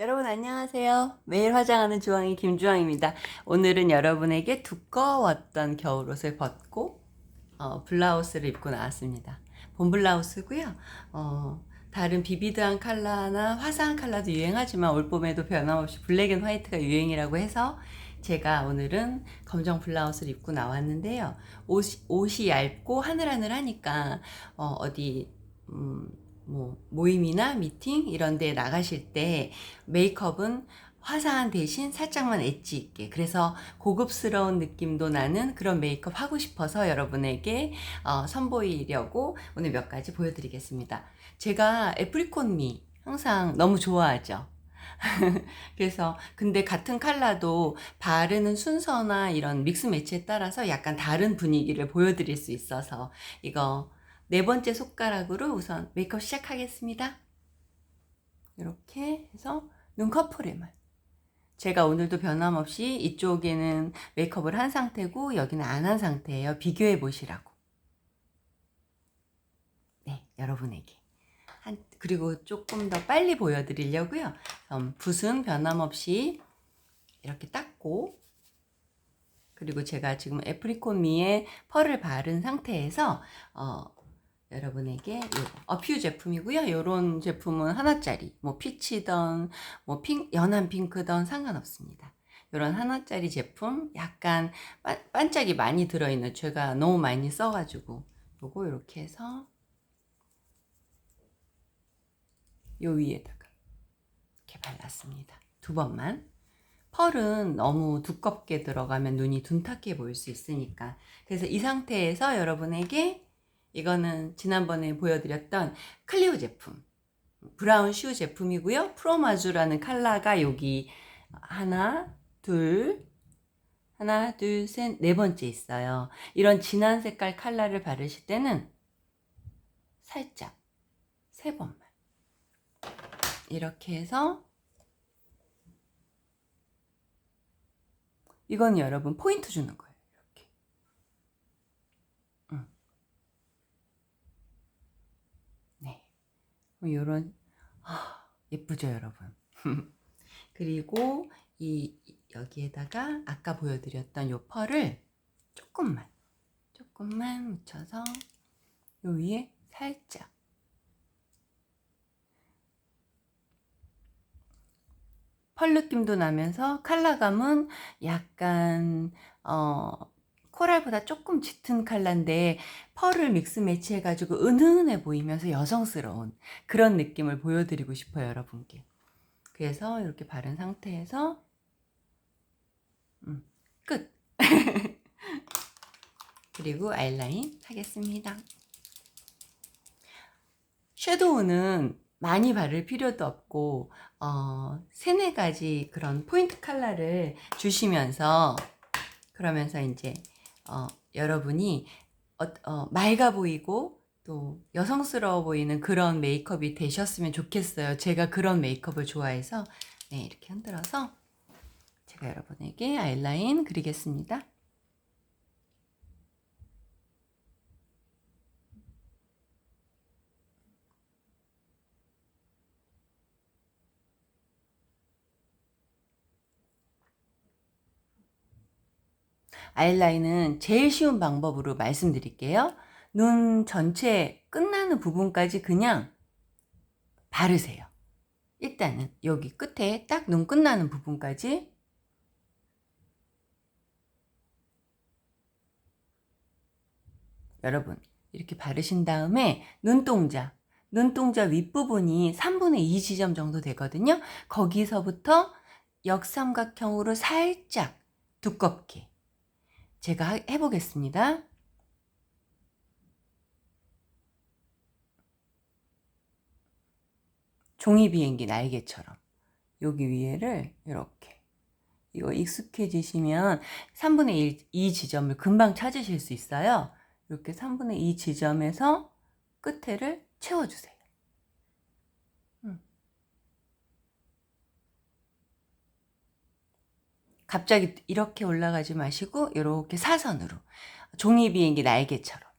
여러분 안녕하세요. 매일 화장하는 주황이 김주황입니다. 오늘은 여러분에게 두꺼웠던 겨울옷을 벗고 어, 블라우스를 입고 나왔습니다. 본 블라우스고요. 어, 다른 비비드한 컬러나 화사한 컬러도 유행하지만 올 봄에도 변함없이 블랙 앤 화이트가 유행이라고 해서 제가 오늘은 검정 블라우스를 입고 나왔는데요. 옷이, 옷이 얇고 하늘하늘하니까 어, 어디 음, 뭐 모임이나 미팅 이런 데 나가실 때 메이크업은 화사한 대신 살짝만 엣지 있게 그래서 고급스러운 느낌도 나는 그런 메이크업 하고 싶어서 여러분에게 어, 선보이려고 오늘 몇 가지 보여드리겠습니다. 제가 애프리콘미 항상 너무 좋아하죠. 그래서 근데 같은 컬러도 바르는 순서나 이런 믹스 매치에 따라서 약간 다른 분위기를 보여드릴 수 있어서 이거 네 번째 손가락으로 우선 메이크업 시작하겠습니다. 이렇게 해서 눈 커플에만. 제가 오늘도 변함없이 이쪽에는 메이크업을 한 상태고 여기는 안 한 상태예요. 비교해 보시라고. 네, 여러분에게. 한, 그리고 조금 더 빨리 보여드리려고요. 음, 붓은 변함없이 이렇게 닦고 그리고 제가 지금 애프리콘 미에 펄을 바른 상태에서 어, 여러분에게 요 어퓨 제품이고요. 요런 제품은 하나짜리, 뭐 피치던, 뭐 핑, 연한 핑크던 상관없습니다. 요런 하나짜리 제품 약간 반, 반짝이 많이 들어있는 제가 너무 많이 써가지고 요거 이렇게 해서 요 위에다가 이렇게 발랐습니다. 두 번만. 펄은 너무 두껍게 들어가면 눈이 둔탁해 보일 수 있으니까. 그래서 이 상태에서 여러분에게 이거는 지난번에 보여드렸던 클리오 제품. 브라운 슈 제품이고요. 프로마주라는 컬러가 여기 하나, 둘, 하나, 둘, 셋, 네 번째 있어요. 이런 진한 색깔 컬러를 바르실 때는 살짝 세 번만 이렇게 해서 이건 여러분 포인트 주는 거예요. 이렇게. 응. 네. 이런 아, 예쁘죠, 여러분. 그리고 이 여기에다가 아까 보여드렸던 요 펄을 조금만 조금만 묻혀서 요 위에 살짝 펄 느낌도 나면서 컬러감은 약간 어 코랄보다 조금 짙은 컬러인데 펄을 믹스 매치해 가지고 은은해 보이면서 여성스러운 그런 느낌을 보여드리고 싶어요 여러분께. 그래서 이렇게 바른 상태에서 음, 끝. 그리고 아이라인 하겠습니다. 섀도우는 많이 바를 필요도 없고 어, 세네 가지 그런 포인트 컬러를 주시면서 그러면서 이제 어, 여러분이 어, 어, 맑아 보이고 또 여성스러워 보이는 그런 메이크업이 되셨으면 좋겠어요. 제가 그런 메이크업을 좋아해서 네, 이렇게 흔들어서 제가 여러분에게 아이라인 그리겠습니다. 아이라인은 제일 쉬운 방법으로 말씀드릴게요. 눈 전체 끝나는 부분까지 그냥 바르세요. 일단은 여기 끝에 딱 눈 끝나는 부분까지 여러분 이렇게 바르신 다음에 눈동자 눈동자 윗부분이 3분의 2 지점 정도 되거든요. 거기서부터 역삼각형으로 살짝 두껍게 제가 해보겠습니다. 종이 비행기 날개처럼 여기 위에를 이렇게 이거 익숙해지시면 3분의 1, 2 지점을 금방 찾으실 수 있어요. 이렇게 3분의 2 지점에서 끝에를 채워주세요. 음. 갑자기 이렇게 올라가지 마시고 이렇게 사선으로 종이 비행기 날개처럼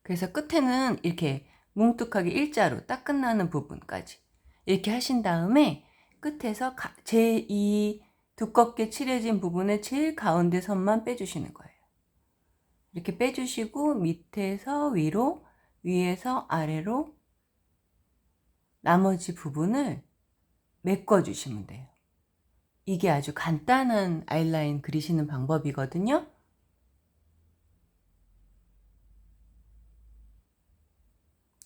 그래서 끝에는 이렇게 뭉툭하게 일자로 딱 끝나는 부분까지 이렇게 하신 다음에 끝에서 제이 두껍게 칠해진 부분의 제일 가운데 선만 빼주시는 거예요. 이렇게 빼주시고 밑에서 위로 위에서 아래로 나머지 부분을 메꿔주시면 돼요. 이게 아주 간단한 아이라인 그리시는 방법이거든요.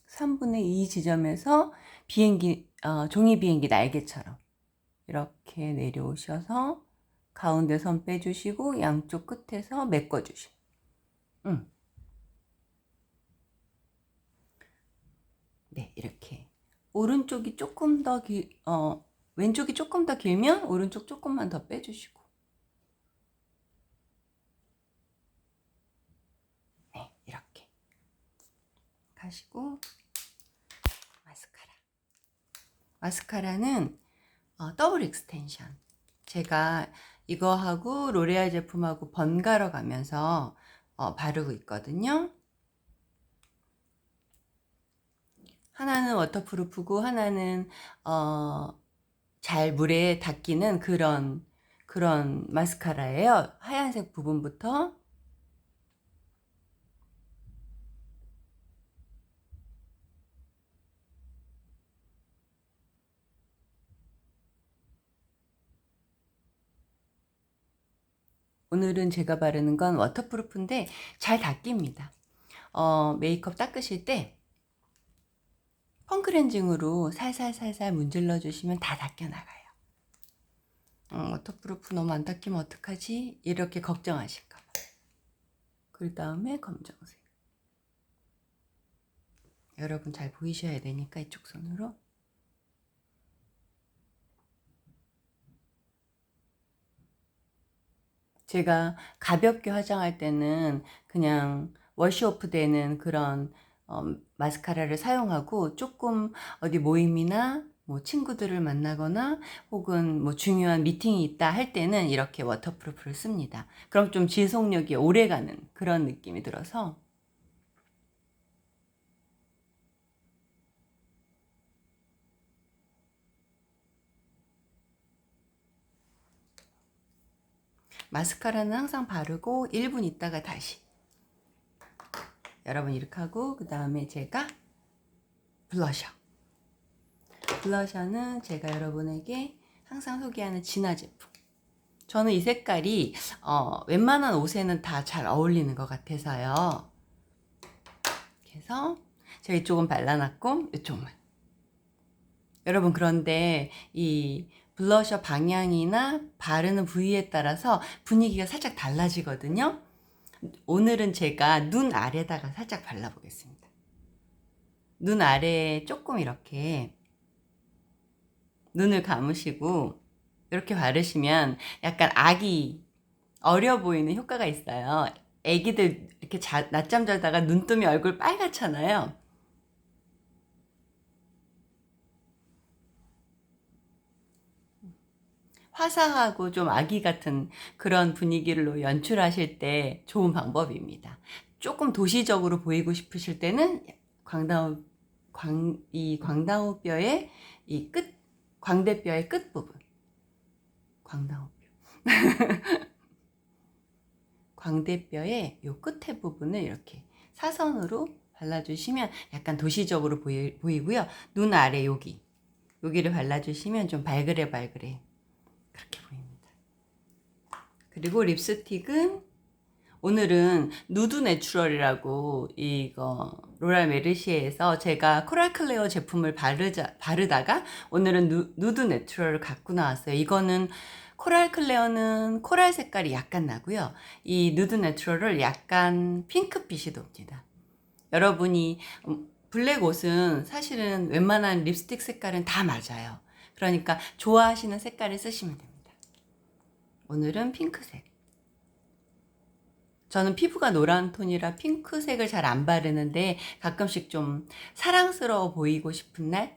(3분의 2) 지점에서 비행기 어, 종이 비행기 날개처럼 이렇게 내려오셔서 가운데 선 빼주시고 양쪽 끝에서 메꿔주시고 음. 네 이렇게 오른쪽이 조금 더 길, 어, 왼쪽이 조금 더 길면 오른쪽 조금만 더 빼주시고. 네 이렇게. 가시고. 마스카라. 마스카라는 어, 더블 익스텐션. 제가 이거하고 로레알 제품하고 번갈아 가면서 어, 바르고 있거든요. 하나는 워터프루프고 하나는 어, 잘 물에 닦이는 그런 그런 마스카라예요. 하얀색 부분부터 오늘은 제가 바르는 건 워터프루프인데 잘 닦입니다. 어, 메이크업 닦으실 때 펑크렌징으로 살살살살 문질러 주시면 다 닦여 나가요. 어, 워터프루프 너무 안 닦이면 어떡하지? 이렇게 걱정하실까 봐. 그 다음에 검정색. 여러분 잘 보이셔야 되니까 이쪽 손으로. 제가 가볍게 화장할 때는 그냥 워시오프 되는 그런 어, 마스카라를 사용하고 조금 어디 모임이나 뭐 친구들을 만나거나 혹은 뭐 중요한 미팅이 있다 할 때는 이렇게 워터프루프를 씁니다. 그럼 좀 지속력이 오래 가는 그런 느낌이 들어서 마스카라는 항상 바르고 1분 있다가 다시 여러분 이렇게 하고 그 다음에 제가 블러셔. 블러셔는 제가 여러분에게 항상 소개하는 진화 제품. 저는 이 색깔이 어, 웬만한 옷에는 다 잘 어울리는 것 같아서요. 그래서 제가 이쪽은 발라놨고 이쪽은 여러분 그런데 이 블러셔 방향이나 바르는 부위에 따라서 분위기가 살짝 달라지거든요 오늘은 제가 눈 아래다가 살짝 발라보겠습니다. 눈 아래에 조금 이렇게 눈을 감으시고 이렇게 바르시면 약간 아기 어려 보이는 효과가 있어요. 애기들 이렇게 자, 낮잠 자다가 눈 뜨면 얼굴 빨갛잖아요. 화사하고 좀 아기 같은 그런 분위기로 연출하실 때 좋은 방법입니다. 조금 도시적으로 보이고 싶으실 때는 광다우 광, 이 광다우 뼈의 이 끝, 광대뼈의 끝 부분. 광다우 뼈. 광대뼈의 요 끝에 부분을 이렇게 사선으로 발라주시면 약간 도시적으로 보이, 보이고요. 눈 아래 여기. 여기를 발라주시면 좀 발그레 발그레 그렇게 보입니다. 그리고 립스틱은 오늘은 누드 내추럴이라고 이거 로랄 메르시에서 제가 코랄 클레어 제품을 바르자, 바르다가 오늘은 누, 누드 내추럴을 갖고 나왔어요. 이거는 코랄 클레어는 코랄 색깔이 약간 나고요. 이 누드 내추럴을 약간 핑크빛이 돕니다. 여러분이 음, 블랙 옷은 사실은 웬만한 립스틱 색깔은 다 맞아요. 그러니까 좋아하시는 색깔을 쓰시면 됩니다. 오늘은 핑크색. 저는 피부가 노란 톤이라 핑크색을 잘 안 바르는데 가끔씩 좀 사랑스러워 보이고 싶은 날,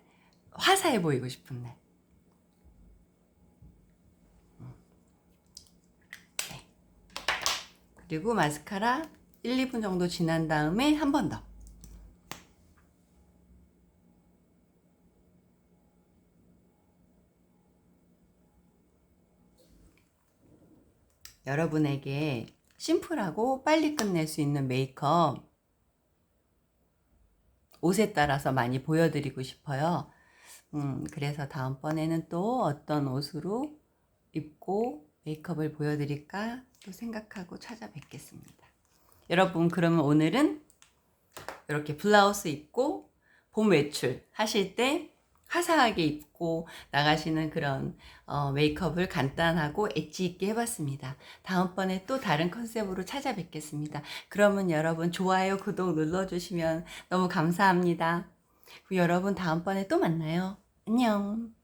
화사해 보이고 싶은 날. 네. 그리고 마스카라 1, 2분 정도 지난 다음에 한 번 더. 여러분에게 심플하고 빨리 끝낼 수 있는 메이크업 옷에 따라서 많이 보여드리고 싶어요. 음, 그래서 다음번에는 또 어떤 옷으로 입고 메이크업을 보여드릴까 또 생각하고 찾아뵙겠습니다. 여러분, 그러면 오늘은 이렇게 블라우스 입고 봄 외출 하실 때 화사하게 입고 나가시는 그런 어, 메이크업을 간단하고 엣지 있게 해봤습니다. 다음번에 또 다른 컨셉으로 찾아뵙겠습니다. 그러면 여러분 좋아요, 구독 눌러주시면 너무 감사합니다. 여러분 다음번에 또 만나요. 안녕.